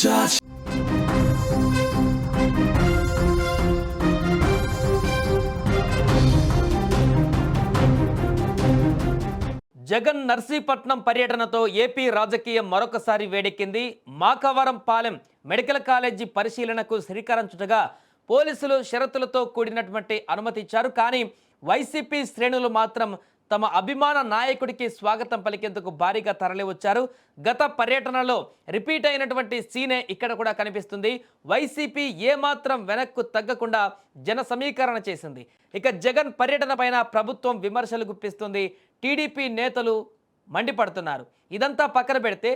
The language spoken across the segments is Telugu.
చూపించాలి జగన్ నర్సీపట్నం పర్యటనతో ఏపీ రాజకీయం మరొకసారి వేడెక్కింది. మాకవరం పాలెం మెడికల్ కాలేజీ పరిశీలనకు శ్రీకారం పోలీసులు షరతులతో కూడినటువంటి అనుమతి ఇచ్చారు కానీ వైసీపీ శ్రేణులు మాత్రం తమ అభిమాన నాయకుడికి స్వాగతం పలికేందుకు భారీగా తరలివచ్చారు గత పర్యటనలో రిపీట్ అయినటువంటి సీనే ఇక్కడ కూడా కనిపిస్తుంది. వైసీపీ ఏమాత్రం వెనక్కు తగ్గకుండా జన సమీకరణ చేసింది. ఇక జగన్ పర్యటన పైన ప్రభుత్వం విమర్శలు గుప్పిస్తుంది. టీడీపీ నేతలు మండిపడుతున్నారు. ఇదంతా పక్కన పెడితే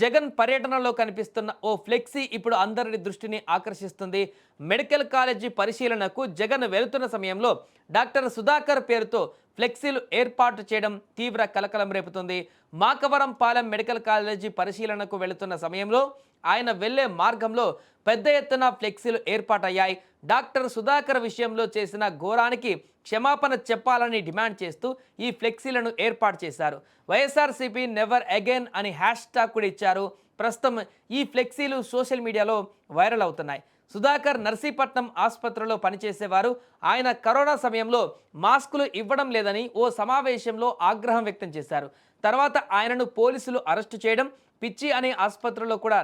జగన్ పర్యటనలో కనిపిస్తున్న ఓ ఫ్లెక్సీ ఇప్పుడు అందరి దృష్టిని ఆకర్షిస్తుంది. మెడికల్ కాలేజీ పరిశీలనకు జగన్ వెళుతున్న సమయంలో డాక్టర్ సుధాకర్ పేరుతో ఫ్లెక్సీలు ఏర్పాటు చేయడం తీవ్ర కలకలం రేపుతుంది. మాకవరం పాలెం మెడికల్ కాలేజీ పరిశీలనకు వెళుతున్న సమయంలో ఆయన వెళ్ళే మార్గంలో పెద్ద ఎత్తున ఫ్లెక్సీలు ఏర్పాటయ్యాయి. డాక్టర్ సుధాకర్ విషయంలో చేసిన ఘోరానికి క్షమాపణ చెప్పాలని డిమాండ్ చేస్తూ ఈ ఫ్లెక్సీలను ఏర్పాటు చేశారు. వైఎస్ఆర్సీపీ నెవర్ అగైన్ అని హ్యాష్ ట్యాగ్ కూడా ఇచ్చారు. ప్రస్తుతం ఈ ఫ్లెక్సీలు సోషల్ మీడియాలో వైరల్ అవుతున్నాయి. సుధాకర్ నర్సీపట్నం ఆసుపత్రిలో పనిచేసేవారు. ఆయన కరోనా సమయంలో మాస్కులు ఇవ్వడం లేదని ఓ సమావేశంలో ఆగ్రహం వ్యక్తం చేశారు. తర్వాత ఆయనను పోలీసులు అరెస్టు చేయడం పిచ్చి అనే ఆసుపత్రిలో కూడా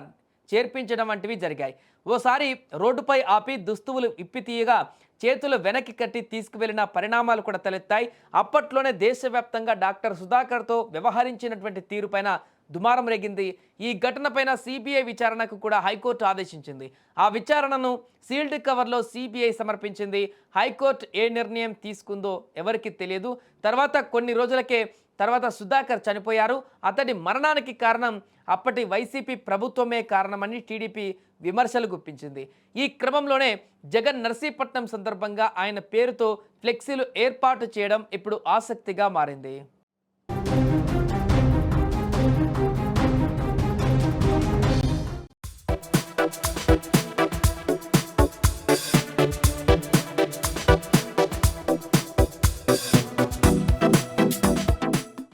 చేర్పించడం వంటివి జరిగాయి. ఓసారి రోడ్డుపై ఆపి దుస్తువులు ఇప్పి తీయగా చేతులు వెనక్కి కట్టి తీసుకువెళ్ళిన పరిణామాలు కూడా తలెత్తాయి. అప్పట్లోనే దేశవ్యాప్తంగా డాక్టర్ సుధాకర్తో వ్యవహరించినటువంటి తీరుపైన దుమారం రేగింది. ఈ ఘటనపైన సిబిఐ విచారణకు కూడా హైకోర్టు ఆదేశించింది. ఆ విచారణను సీల్డ్ కవర్లో సిబిఐ సమర్పించింది. హైకోర్టు ఏ నిర్ణయం తీసుకుందో ఎవరికి తెలియదు. తర్వాత కొన్ని రోజులకే తర్వాత సుధాకర్ చనిపోయారు. అతడి మరణానికి కారణం అప్పటి వైసీపీ ప్రభుత్వమే కారణమని టీడీపీ విమర్శలు గుప్పించింది. ఈ క్రమంలోనే జగన్ నర్సీపట్నం సందర్భంగా ఆయన పేరుతో ఫ్లెక్సీలు ఏర్పాటు చేయడం ఇప్పుడు ఆసక్తిగా మారింది.